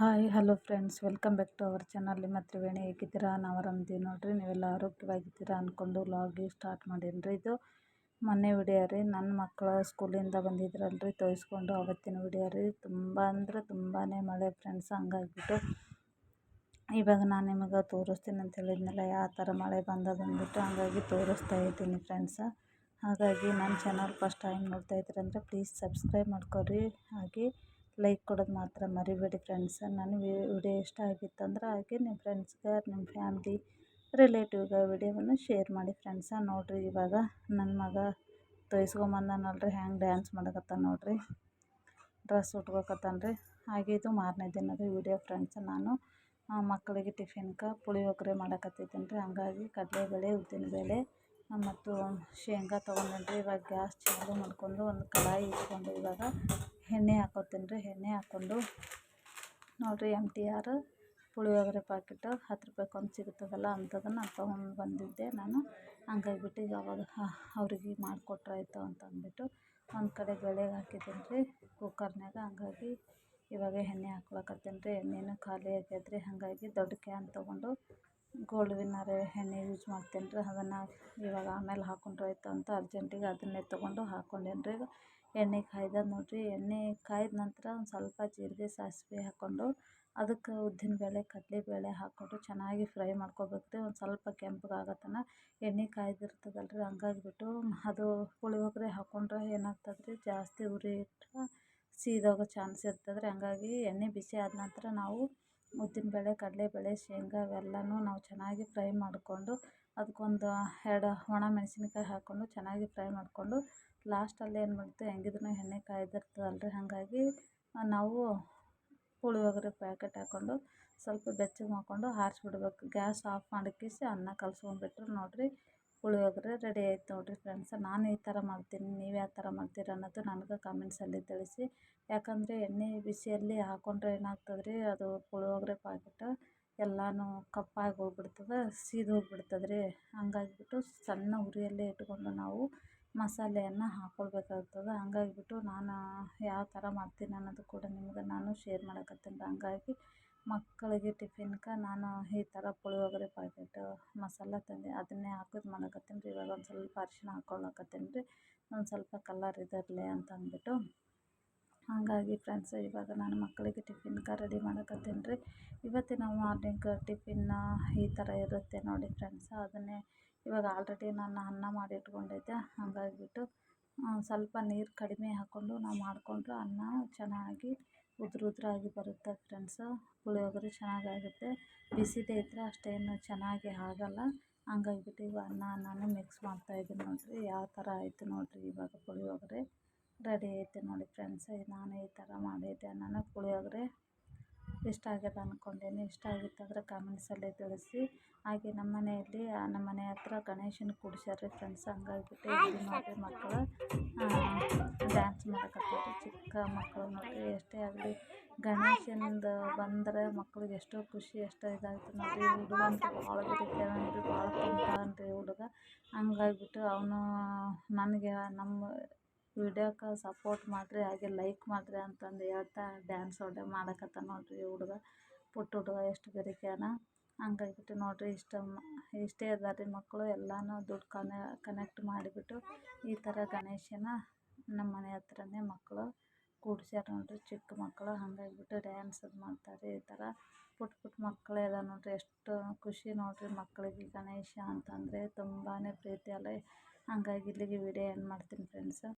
Hi, hello friends. Welcome back to our channel. ನಿಮ್ಮ ತ್ರಿವೇಣಿ ಹೇಗಿದ್ದೀರಾ? ನಾವು ಆರಾಮಿದ್ದೀವಿ ನೋಡಿರಿ. ನೀವೆಲ್ಲ ಆರೋಗ್ಯವಾಗಿದ್ದೀರಾ ಅಂದ್ಕೊಂಡು ಲಾಗಿ ಸ್ಟಾರ್ಟ್ ಮಾಡೀನಿ ರೀ ಇದು. ಮೊನ್ನೆ ವಿಡಿಯೋ ರೀ. ನನ್ನ ಮಕ್ಕಳು ಸ್ಕೂಲಿಂದ ಬಂದಿದ್ರಲ್ರಿ. ತೋರಿಸ್ಕೊಂಡು ಅವತ್ತಿನ ವಿಡಿಯೋ ರೀ. ತುಂಬ ಅಂದರೆ ತುಂಬಾ ಮಳೆ ಫ್ರೆಂಡ್ಸ್ ಹಂಗಾಗಿಬಿಟ್ಟು ಇವಾಗ ನಾನು ನಿಮಗೆ ತೋರಿಸ್ತೀನಿ ಅಂತ ಹೇಳಿದ್ನಲ್ಲ, ಯಾವ ಥರ ಮಳೆ ಬಂದದ ಅಂದ್ಬಿಟ್ಟು ಹಂಗಾಗಿ ತೋರಿಸ್ತಾ ಇದ್ದೀನಿ ಫ್ರೆಂಡ್ಸ ಹಾಗಾಗಿ ನನ್ನ ಚಾನಲ್ ಫಸ್ಟ್ ಟೈಮ್ ನೋಡ್ತಾ ಇದ್ದೀರಂದ್ರೆ ಪ್ಲೀಸ್ ಸಬ್ಸ್ಕ್ರೈಬ್ ಮಾಡ್ಕೊರಿ. ಹಾಗೆ ಲೈಕ್ ಕೊಡೋದು ಮಾತ್ರ ಮರಿಬೇಡಿ ಫ್ರೆಂಡ್ಸ್ ನನ್ನ ವಿಡಿಯೋ ಇಷ್ಟ ಆಗಿತ್ತಂದ್ರೆ ಹಾಗೆ ನಿಮ್ಮ ಫ್ರೆಂಡ್ಸ್ಗೆ ನಿಮ್ಮ ಫ್ಯಾಮ್ಲಿ ರಿಲೇಟಿವ್ಗೆ ವಿಡಿಯೋವನ್ನು ಶೇರ್ ಮಾಡಿ ಫ್ರೆಂಡ್ಸ ನೋಡಿರಿ ಇವಾಗ ನನ್ನ ಮಗ ತೊಯ್ಸ್ಕೊಂಬಂದಾನಲ್ರಿ ಹ್ಯಾಂಗೆ ಡ್ಯಾನ್ಸ್ ಮಾಡಕತ್ತಾನ ನೋಡಿರಿ ಡ್ರೆಸ್ ಉಟ್ಕೋಕತ್ತಾನ ಹಾಗೆ ಇದು ಮಾರನೇ ದಿನದ ವಿಡಿಯೋ ಫ್ರೆಂಡ್ಸ್ ನಾನು ಮಕ್ಕಳಿಗೆ ಟಿಫಿನ್ಗೆ ಪುಳಿಯೋಗರೆ ಮಾಡಕತ್ತಿದ್ದೀನಿ ರೀ. ಹಂಗಾಗಿ ಕಡಲೆಬೇಳೆ, ಉದ್ದಿನಬೇಳೆ ಮತ್ತು ಶೇಂಗಾ ತೊಗೊಂಡೇನಿ ರೀ ಇವಾಗ ಗ್ಯಾಸ್ ಚಾಲು ಮಾಡ್ಕೊಂಡು ಒಂದು ಕಡಾಯಿ ಇಟ್ಕೊಂಡು ಇವಾಗ ಎಣ್ಣೆ ಹಾಕೋತೀನಿ ರೀ. ಎಣ್ಣೆ ಹಾಕ್ಕೊಂಡು ನೋಡಿರಿ M T R puliyogare packet ಹತ್ತು ರೂಪಾಯ್ಗೆ ಒಂದು ಸಿಗುತ್ತದಲ್ಲ ಅಂಥದನ್ನು ತೊಗೊಂಡು ಬಂದಿದ್ದೆ ನಾನು. ಹಂಗಾಗ್ಬಿಟ್ಟು ಈಗ ಅವಾಗ ಅವ್ರಿಗೆ ಮಾಡಿಕೊಟ್ರಾಯ್ತು ಅಂತ ಅಂದ್ಬಿಟ್ಟು ಒಂದು ಕಡೆ ಬೇಳೆಗೆ ಹಾಕಿದ್ದೀನಿ ರೀ ಕುಕ್ಕರ್ನಾಗ ಹಂಗಾಗಿ ಇವಾಗ ಎಣ್ಣೆ ಹಾಕ್ಕೊಳಕತ್ತೀನಿ ರೀ. ಎಣ್ಣೆನೂ ಖಾಲಿ ಆಗೈತೆ ರೀ ಹಾಗಾಗಿ ದೊಡ್ಡ ಕ್ಯಾನ್ ತೊಗೊಂಡು ಗೋಲ್ಡ್ ವಿನ್ನರ್ ಎಣ್ಣೆ ಯೂಸ್ ಮಾಡ್ತೀನಿ ರೀ ಅದನ್ನು ಇವಾಗ ಆಮೇಲೆ ಹಾಕೊಂಡ್ರಾಯ್ತು ಅಂತ ಅರ್ಜೆಂಟಿಗೆ ಅದನ್ನೇ ತೊಗೊಂಡು ಹಾಕ್ಕೊಂಡೇನಿ ರೀ ಎಣ್ಣೆ ಕಾಯ್ದದ ನೋಡಿರಿ. ಎಣ್ಣೆ ಕಾಯ್ದ ನಂತರ ಒಂದು ಸ್ವಲ್ಪ ಜೀರಿಗೆ ಸಾಸಿವೆ ಹಾಕ್ಕೊಂಡು ಅದಕ್ಕೆ ಉದ್ದಿನಬೇಳೆ, ಕಡಲೆಬೇಳೆ ಹಾಕ್ಕೊಂಡು ಚೆನ್ನಾಗಿ ಫ್ರೈ ಮಾಡ್ಕೊಬೇಕು ರೀ ಒಂದು ಸ್ವಲ್ಪ ಕೆಂಪಗೆ ತನಕ ಎಣ್ಣೆ ಕಾಯ್ದಿರ್ತದಲ್ಲ ರೀ ಹಂಗಾಗ್ಬಿಟ್ಟು ಅದು ಪುಳಿಯೋಗರೆ ಹಾಕ್ಕೊಂಡ್ರೆ ಏನಾಗ್ತದೆ ರೀ ಜಾಸ್ತಿ ಉರಿ ಇಟ್ಟರೆ ಸೀದೋಗೋ ಚಾನ್ಸ್ ಇರ್ತದೆ ರೀ ಹಂಗಾಗಿ ಎಣ್ಣೆ ಬಿಸಿ ಆದ ನಂತರ ನಾವು ಉದ್ದಿನಬೇಳೆ ಕಡಲೆಬೇಳೆ, ಶೇಂಗಾ ಅವೆಲ್ಲನೂ ನಾವು ಚೆನ್ನಾಗಿ ಫ್ರೈ ಮಾಡಿಕೊಂಡು ಅದಕ್ಕೊಂದು ಎರಡು ಒಣ ಮೆಣಸಿನ್ಕಾಯಿ ಹಾಕ್ಕೊಂಡು ಚೆನ್ನಾಗಿ ಫ್ರೈ ಮಾಡಿಕೊಂಡು ಲಾಸ್ಟಲ್ಲಿ ಏನು ಮಾಡ್ತೀವಿ ಹೆಂಗಿದ್ರೂ ಎಣ್ಣೆ ಕಾಯ್ದಿರ್ತದಲ್ಲ ರೀ ಹಾಗಾಗಿ ನಾವು ಪುಳಿಯೋಗರೆ ಪ್ಯಾಕೆಟ್ ಹಾಕ್ಕೊಂಡು ಸ್ವಲ್ಪ ಬೆಚ್ಚಗೆ ಮಾಡಿಕೊಂಡು ಆರಿಸ್ಬಿಡ್ಬೇಕು. ಗ್ಯಾಸ್ ಆಫ್ ಮಾಡಿಕ್ಕಿಸಿ ಅನ್ನ ಕಲ್ಸ್ಕೊಂಡ್ಬಿಟ್ರೆ ನೋಡಿರಿ ಪುಳಿಯೋಗರೆ ರೆಡಿ ಆಯ್ತು ನೋಡಿರಿ ಫ್ರೆಂಡ್ಸ್ ನಾನು ಈ ಥರ ಮಾಡ್ತೀನಿ, ನೀವು ಯಾವ ಥರ ಮಾಡ್ತೀರ ಅನ್ನೋದು ನನಗೆ ಕಾಮೆಂಟ್ಸಲ್ಲಿ ತಿಳಿಸಿ. ಯಾಕಂದರೆ ಎಣ್ಣೆ ಬಿಸಿಯಲ್ಲಿ ಹಾಕ್ಕೊಂಡ್ರೆ ಏನಾಗ್ತದೆ ರೀ ಅದು ಪುಳಿಯೋಗರೆ ಪಾಕಿಟ ಎಲ್ಲನೂ ಕಪ್ಪಾಗಿ ಹೋಗ್ಬಿಡ್ತದೆ, ಸೀದು ಹೋಗ್ಬಿಡ್ತದೆ ರೀ ಹಂಗಾಗ್ಬಿಟ್ಟು ಸಣ್ಣ ಉರಿಯಲ್ಲೇ ಇಟ್ಕೊಂಡು ನಾವು ಮಸಾಲೆಯನ್ನು ಹಾಕ್ಕೊಳ್ಬೇಕಾಗ್ತದೆ ಹಂಗಾಗ್ಬಿಟ್ಟು ನಾನು ಯಾವ ಥರ ಮಾಡ್ತೀನಿ ಅನ್ನೋದು ಕೂಡ ನಿಮ್ಗೆ ನಾನು ಶೇರ್ ಮಾಡಕತ್ತೀನಿ. ಹಂಗಾಗಿ ಮಕ್ಕಳಿಗೆ ಟಿಫಿನ್ಗೆ ನಾನು ಈ ಥರ ಪುಳಿಯೋಗರೆ ಪ್ಯಾಕೆಟು ಮಸಾಲೆ ತಂದೆ ಅದನ್ನೇ ಹಾಕೋದು ಮಾಡಕತ್ತೀನಿ ರೀ. ಇವಾಗ ಒಂದು ಸ್ವಲ್ಪ ಅರ್ಶಿಣ ಹಾಕ್ಕೊಳ್ಳಕತ್ತೀನಿ ರೀ. ಒಂದು ಸ್ವಲ್ಪ ಕಲರ್ ಇದಿರಲಿ ಅಂತ ಅಂದ್ಬಿಟ್ಟು. ಹಾಗಾಗಿ ಫ್ರೆಂಡ್ಸ್ ಇವಾಗ ನಾನು ಮಕ್ಕಳಿಗೆ ಟಿಫಿನ್ಗೆ ರೆಡಿ ಮಾಡಕತ್ತೀನಿ ರೀ. ಇವತ್ತಿನ ಮಾರ್ನಿಂಗ್ ಟಿಫಿನ್ನ ಈ ಥರ ಇರುತ್ತೆ ನೋಡಿ ಫ್ರೆಂಡ್ಸ್ ಅದನ್ನೇ ಇವಾಗ ಆಲ್ರೆಡಿ ನಾನು ಅನ್ನ ಮಾಡಿ ಇಟ್ಕೊಂಡಿದ್ದೆ. ಹಾಗಾಗಿಬಿಟ್ಟು ಸ್ವಲ್ಪ ನೀರು ಕಡಿಮೆ ಹಾಕ್ಕೊಂಡು ನಾವು ಮಾಡಿಕೊಂಡ್ರೆ ಅನ್ನ ಚೆನ್ನಾಗಿ ಉದುರು ಉದುರಾಗಿ ಬರುತ್ತೆ ಫ್ರೆಂಡ್ಸು ಪುಳಿಯೋಗರೆ ಚೆನ್ನಾಗಾಗುತ್ತೆ. ಬಿಸಿದೇ ಇದ್ದರೆ ಅಷ್ಟೇನು ಚೆನ್ನಾಗಿ ಆಗಲ್ಲ. ಹಂಗಾಗ್ಬಿಟ್ಟು ಇವಾಗ ಅನ್ನ ನಾನು ಮಿಕ್ಸ್ ಮಾಡ್ತಾಯಿದ್ದೀನಿ ನೋಡಿರಿ. ಯಾವ ಥರ ಆಯಿತು ನೋಡಿರಿ ಇವಾಗ ಪುಳಿಯೋಗರೆ ರೆಡಿ ಐತೆ ನೋಡಿ ಫ್ರೆಂಡ್ಸ್ ನಾನು ಈ ಥರ ಮಾಡಿದ್ದೆ ನಾನು ಪುಳಿಯೋಗರೆ ಇಷ್ಟ ಆಗ್ಯದ ಅನ್ಕೊಂಡೇನಿ. ಇಷ್ಟ ಆಗಿತ್ತಂದ್ರೆ ಕಾಮೆಂಟ್ಸಲ್ಲಿ ತಿಳಿಸಿ. ಹಾಗೆ ನಮ್ಮ ಮನೆಯಲ್ಲಿ ನಮ್ಮ ಮನೆ ಹತ್ರ ಗಣೇಶನ ಕೂಡ್ಸ್ಯಾರ ರೀ ಫ್ರೆಂಡ್ಸ್ ಹಂಗಾಗ್ಬಿಟ್ಟು ಇಲ್ಲಿ ನೋಡಿರಿ ಮಕ್ಕಳು ಡ್ಯಾನ್ಸ್ ಮಾಡಕತ್ತಾರ ಚಿಕ್ಕ ಮಕ್ಕಳು ನೋಡಿರಿ. ಎಷ್ಟೇ ಆಗಲಿ ಗಣೇಶನಿಂದ ಬಂದರೆ ಮಕ್ಳಿಗೆ ಎಷ್ಟೋ ಖುಷಿ, ಎಷ್ಟೋ ಇದಾಗ್ತದೆ ನೋಡಿರಿ. ಹುಡುಗ ಅಂತೂ ಭಾಳ ಬೆರಿತಾನೆ ಭಾಳ ಕುಂತಾನೆ ರೀ ಹುಡುಗ. ಹಂಗಾಗ್ಬಿಟ್ಟು ಅವನು, ನನಗೆ ನಮ್ಮ ವಿಡಿಯೋಕ್ಕೆ ಸಪೋರ್ಟ್ ಮಾಡಿರಿ, ಹಾಗೆ ಲೈಕ್ ಮಾಡಿರಿ ಅಂತಂದು ಹೇಳ್ತಾ ಡ್ಯಾನ್ಸ್ ಒಳ್ಳೆ ಮಾಡಕತ್ತಾನ ನೋಡಿರಿ ಹುಡುಗ. ಪುಟ್ಟ ಹುಡುಗ ಎಷ್ಟು ಬೆರಿಕ್ಯಾನ ಹಂಗಾಗ್ಬಿಟ್ಟು ನೋಡಿರಿ ಇಷ್ಟ ಇಷ್ಟೇ ಅದ ರೀ ಮಕ್ಕಳು ಎಲ್ಲನೂ ದುಡ್ಡು ಕನೆ ಕನೆಕ್ಟ್ ಮಾಡಿಬಿಟ್ಟು ಈ ಥರ ಗಣೇಶನ ನಮ್ಮ ಮನೆ ಹತ್ರನೇ ಮಕ್ಕಳು ಕೂಡ್ಸ್ಯಾರ ನೋಡಿರಿ, ಚಿಕ್ಕ ಮಕ್ಕಳು ಹಂಗಾಗ್ಬಿಟ್ಟು ಡ್ಯಾನ್ಸ್ ಅದು ಮಾಡ್ತಾರೆ ಈ ಥರ ಪುಟ್ಟ ಪುಟ್ಟ ಮಕ್ಕಳೇ ಅದ ನೋಡಿರಿ, ಎಷ್ಟು ಖುಷಿ ನೋಡಿರಿ ಮಕ್ಕಳಿಗೆ ಗಣೇಶ ಅಂತಂದರೆ. ತುಂಬಾ ಪ್ರೀತಿ ಅಲ್ಲ. ಹಂಗಾಗಿ ಇಲ್ಲಿಗೆ ವಿಡಿಯೋ ಏನು ಮಾಡ್ತೀನಿ ಫ್ರೆಂಡ್ಸ